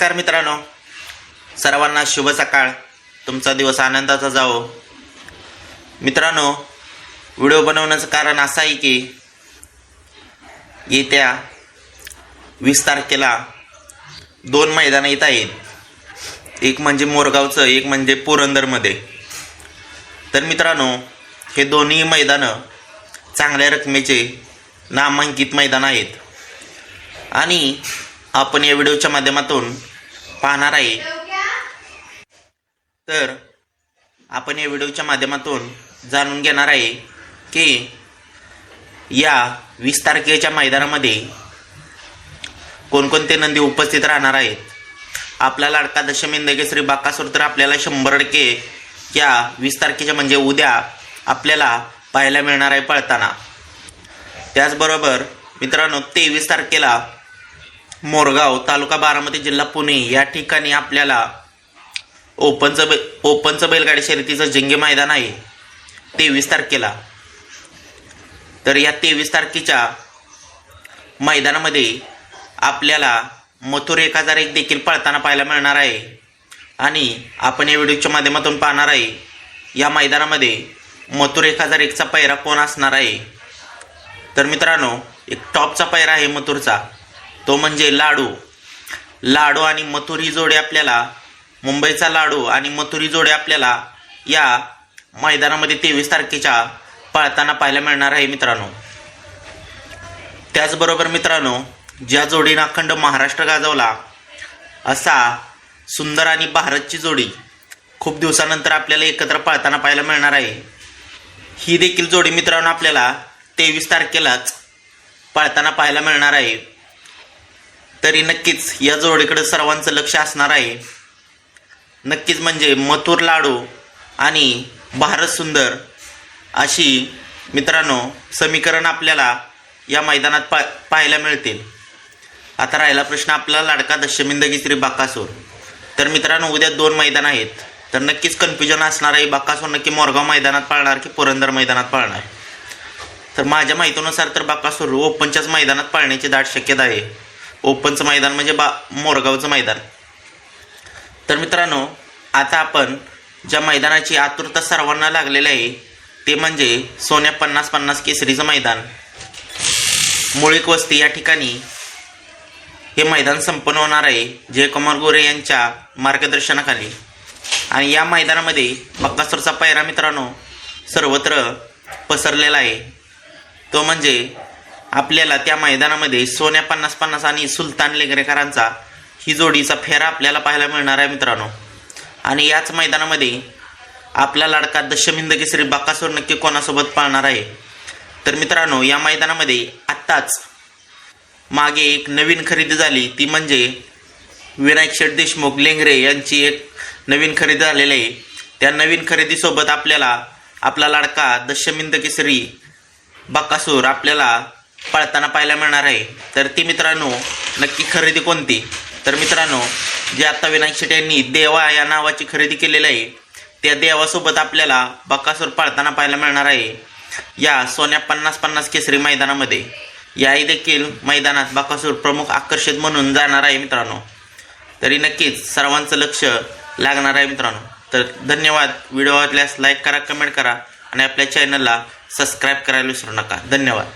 नमस्कार मित्रांनो. सर्वांना शुभ सकाळ. तुमचा दिवस आनंदाचा जावो. मित्रांनो व्हिडिओ बनवण्याचं कारण असं आहे की येत्या वीस तारखेला दोन मैदानं येत आहेत. एक म्हणजे मोरगावचं एक म्हणजे पुरंदरमध्ये. तर मित्रांनो हे दोन्ही मैदानं चांगल्या रकमेचे नामांकित मैदान आहेत. आणि आपण या व्हिडिओच्या माध्यमातून पाहणार आहे. तर आपण या व्हिडिओच्या माध्यमातून जाणून घेणार आहे की या वीस तारखेच्या मैदानामध्ये कोणकोणते नंदी उपस्थित राहणार आहेत? आपला लाडका दशमिंदगे श्री बाकासूर तर आपल्याला शंभर टक्के या वीस तारखेच्या म्हणजे उद्या आपल्याला पाहायला मिळणार आहे पळताना. त्याचबरोबर मित्रांनो तेवीस तारखेला मोरगाव तालुका बारामती जिल्हा पुणे. या ठिकाणी आपल्याला ओपनचं बे ओपनचं बैलगाडी शर्यतीचं जिंगे मैदान आहे. तेवीस तारखेला. तर या तेवीस तारखेच्या मैदानामध्ये आपल्याला मथुर एक हजार एक देखील पळताना पाहायला मिळणार आहे. आणि आपण या व्हिडिओच्या माध्यमातून पाहणार आहे या मैदानामध्ये मथुर एक हजार एकचा पैरा कोण असणार आहे? तर मित्रांनो एक टॉपचा पैरा आहे मथुरचा. तो म्हणजे लाडू. लाडू आणि मथुरी जोडे जोडी आपल्याला मुंबईचा लाडू आणि मथुरी जोडे जोडी आपल्याला या मैदानामध्ये तेवीस तारखेच्या पळताना पाहायला मिळणार आहे मित्रांनो. त्याचबरोबर मित्रांनो ज्या जोडीनं अखंड महाराष्ट्र गाजवला असा सुंदर आणि भारतची जोडी खूप दिवसानंतर आपल्याला एकत्र पळताना पाहायला मिळणार आहे. ही देखील जोडी मित्रांनो आपल्याला तेवीस तारखेलाच पळताना पाहायला मिळणार आहे. तरी नक्कीच या जोडीकडे सर्वांचं लक्ष असणार आहे. नक्कीच म्हणजे मथुर लाडू आणि भारत सुंदर अशी मित्रांनो समीकरण आपल्याला या मैदानात पा पाहायला मिळतील. आता राहिला प्रश्न आपला लाडका दशमिंदगी श्री बाकासूर. तर मित्रांनो उद्या दोन मैदान आहेत. तर नक्कीच कन्फ्युजन असणार आहे. बाकासूर नक्की मोरगाव मैदानात पाळणार की पुरंदर मैदानात पाळणार? तर माझ्या माहितीनुसार तर बाकासूर ओपनच्याच मैदानात पाळण्याची दाट शक्यता आहे. ओपनचं मैदान म्हणजे बा मोरगावचं मैदान. तर मित्रांनो आता आपण ज्या मैदानाची आतुरता सर्वांना लागलेली आहे ते म्हणजे सोन्या पन्नास पन्नास केसरीचं मैदान. मुळीक वस्ती या ठिकाणी हे मैदान संपन्न होणार आहे जयकुमार गोरे यांच्या मार्गदर्शनाखाली. आणि या मैदानामध्ये बक्कासूरचा पायरा मित्रांनो सर्वत्र पसरलेला आहे. तो म्हणजे आपल्याला त्या मैदानामध्ये सोन्या पन्नास पन्नास आणि सुलतान लेगरेकरांचा ही जोडीचा फेरा आपल्याला पाहायला मिळणार आहे मित्रांनो. आणि याच मैदानामध्ये आपला लाडका दशमिंद केसरी बाकासूर नक्की कोणासोबत पाळणार आहे? तर मित्रांनो या मैदानामध्ये आत्ताच मागे एक नवीन खरेदी झाली. ती म्हणजे विनायक शेठ देशमुख लेंगरे यांची एक नवीन खरेदी झालेली आहे. त्या नवीन खरेदीसोबत आपल्याला आपला लाडका दशमिंद केसरी बाकासूर आपल्याला पळताना पाहायला मिळणार आहे. तर ती मित्रांनो नक्की खरेदी कोणती? तर मित्रांनो जे आत्ता विनायक शेट्टी यांनी देवा या नावाची खरेदी केलेली आहे त्या देवासोबत आपल्याला बकासूर पाळताना पाहायला मिळणार आहे. या सोन्या पन्नास पन्नास केसरी मैदानामध्ये. याही देखील मैदानात बकासूर प्रमुख आकर्षित म्हणून जाणार आहे मित्रांनो. तरी नक्कीच सर्वांचं लक्ष लागणार आहे मित्रांनो. तर धन्यवाद. व्हिडिओ आवडल्यास लाईक करा कमेंट करा आणि आपल्या चॅनलला सबस्क्राईब करायला विसरू नका. धन्यवाद.